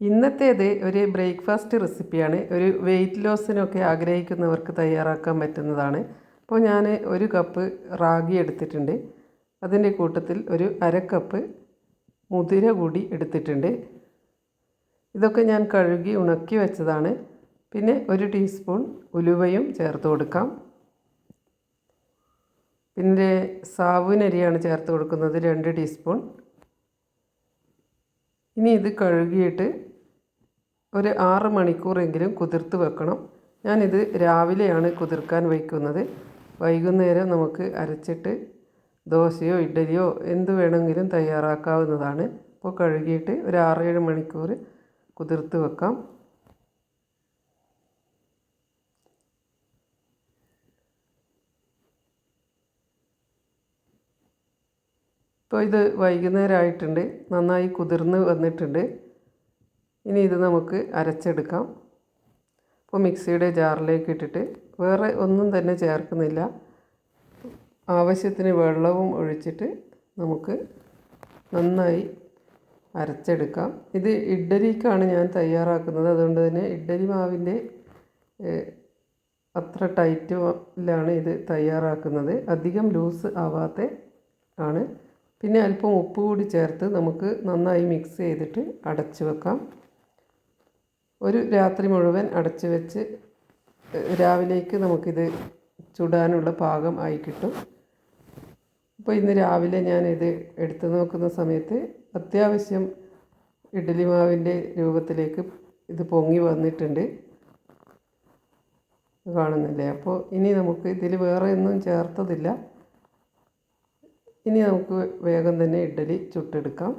ഇന്നത്തേത് ഒരു ബ്രേക്ക്ഫാസ്റ്റ് റെസിപ്പിയാണ്. ഒരു വെയിറ്റ് ലോസിനൊക്കെ ആഗ്രഹിക്കുന്നവർക്ക് തയ്യാറാക്കാൻ പറ്റുന്നതാണ്. അപ്പോൾ ഞാൻ ഒരു കപ്പ് റാഗി എടുത്തിട്ടുണ്ട്. അതിന്റെ കൂട്ടത്തിൽ ഒരു അര കപ്പ് മുതിര കൂടി എടുത്തിട്ടുണ്ട്. ഇതൊക്കെ ഞാൻ കഴുകി ഉണക്കി വെച്ചതാണ്. പിന്നെ ഒരു ടീസ്പൂൺ ഉലുവയും ചേർത്ത് കൊടുക്കാം. പിന്നെ സാവുനരിയാണ് ചേർത്ത് കൊടുക്കുന്നത്. രണ്ട് ടീസ്പൂൺ. ഇനി ഇത് കഴുകിയിട്ട് ഒരു ആറ് മണിക്കൂറെങ്കിലും കുതിർത്ത് വെക്കണം. ഞാനിത് രാവിലെയാണ് കുതിർക്കാൻ വയ്ക്കുന്നത്. വൈകുന്നേരം നമുക്ക് അരച്ചിട്ട് ദോശയോ ഇഡ്ഡലിയോ എന്ത് വേണമെങ്കിലും തയ്യാറാക്കാവുന്നതാണ്. അപ്പോൾ കഴുകിയിട്ട് ഒരു ആറേഴ് മണിക്കൂർ കുതിർത്ത് വെക്കാം. ഇപ്പോൾ ഇത് വൈകുന്നേരമായിട്ടുണ്ട്. നന്നായി കുതിർന്ന് വന്നിട്ടുണ്ട്. ഇനി ഇത് നമുക്ക് അരച്ചെടുക്കാം. അപ്പോൾ മിക്സിയുടെ ജാറിലേക്ക് ഇട്ടിട്ട് വേറെ ഒന്നും തന്നെ ചേർക്കുന്നില്ല. ആവശ്യത്തിന് വെള്ളവും ഒഴിച്ചിട്ട് നമുക്ക് നന്നായി അരച്ചെടുക്കാം. ഇത് ഇഡ്ഡലിക്കാണ് ഞാൻ തയ്യാറാക്കുന്നത്. അതുകൊണ്ട് തന്നെ ഇഡ്ഡലി മാവിന്റെ അത്ര ടൈറ്റിലാണ് ഇത് തയ്യാറാക്കുന്നത്. അധികം ലൂസ് ആവാത്ത ആണ്. പിന്നെ അല്പം ഉപ്പ് കൂടി ചേർത്ത് നമുക്ക് നന്നായി മിക്സ് ചെയ്തിട്ട് അടച്ചു വെക്കാം. ഒരു രാത്രി മുഴുവൻ അടച്ചു വെച്ച് രാവിലേക്ക് നമുക്കിത് ചുടാനുള്ള പാകം ആയി കിട്ടും. അപ്പോൾ ഇന്ന് രാവിലെ ഞാനിത് എടുത്തു നോക്കുന്ന സമയത്ത് അത്യാവശ്യം ഇഡ്ഡലി മാവിന്റെ രൂപത്തിലേക്ക് ഇത് പൊങ്ങി വന്നിട്ടുണ്ട്. കാണുന്നില്ലേ? അപ്പോൾ ഇനി നമുക്ക് ഇതിൽ വേറെ ഒന്നും ചേർത്തതില്ല. ഇനി നമുക്ക് വേഗം തന്നെ ഇഡ്ഡലി ചുട്ടെടുക്കാം.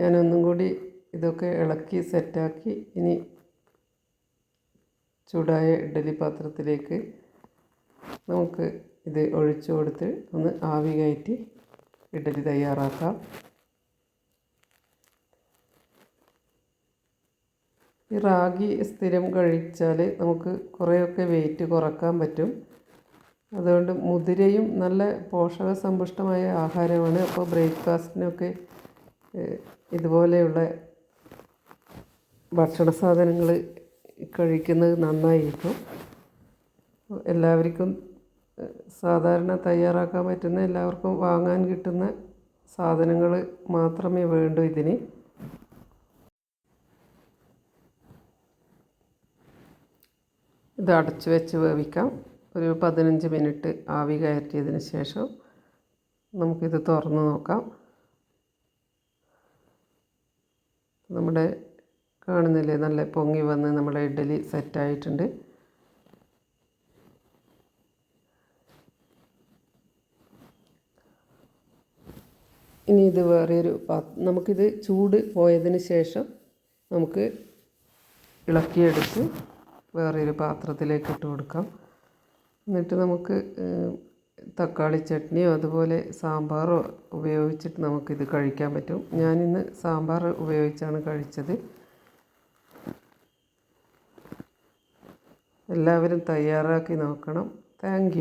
ഞാനൊന്നും കൂടി ഇതൊക്കെ ഇളക്കി സെറ്റാക്കി ഇനി ചൂടായ ഇഡ്ഡലി പാത്രത്തിലേക്ക് നമുക്ക് ഇത് ഒഴിച്ചു കൊടുത്ത് ഒന്ന് ആവി കയറ്റി ഇഡ്ഡലി തയ്യാറാക്കാം. ഈ റാഗി സ്ഥിരം കഴിച്ചാൽ നമുക്ക് കുറേയൊക്കെ വെയിറ്റ് കുറയ്ക്കാൻ പറ്റും. അതുകൊണ്ട് മുതിരയും നല്ല പോഷക സമ്പുഷ്ടമായ ആഹാരമാണ്. അപ്പോൾ ബ്രേക്ക്ഫാസ്റ്റിനൊക്കെ ഇതുപോലെയുള്ള ഭക്ഷണ സാധനങ്ങൾ കഴിക്കുന്നത് നന്നായിരിക്കും. എല്ലാവർക്കും സാധാരണ തയ്യാറാക്കാൻ പറ്റുന്ന എല്ലാവർക്കും വാങ്ങാൻ കിട്ടുന്ന സാധനങ്ങൾ മാത്രമേ വേണ്ടൂ ഇതിന്. ഇത് അടച്ചു വെച്ച് വേവിക്കാം. ഒരു പതിനഞ്ച് മിനിറ്റ് ആവി കയറ്റിയതിന് ശേഷം നമുക്കിത് തുറന്ന് നോക്കാം. നമ്മുടെ കാണുന്നില്ലേ? നല്ല പൊങ്ങി വന്ന് നമ്മുടെ ഇഡ്ഡലി സെറ്റായിട്ടുണ്ട് ഇനി ഇത് വേറെ ഒരു നമുക്കിത് ചൂട് പോയതിന് ശേഷം നമുക്ക് ഇളക്കിയെടുത്ത് വേറൊരു പാത്രത്തിലേക്ക് ഇട്ട് കൊടുക്കാം. എന്നിട്ട് നമുക്ക് തക്കാളി ചട്നിയോ അതുപോലെ സാമ്പാറോ ഉപയോഗിച്ചിട്ട് നമുക്കിത് കഴിക്കാൻ പറ്റും. ഞാനിന്ന് സാമ്പാർ ഉപയോഗിച്ചാണ് കഴിച്ചത്. എല്ലാവരും തയ്യാറാക്കി നോക്കണം. താങ്ക്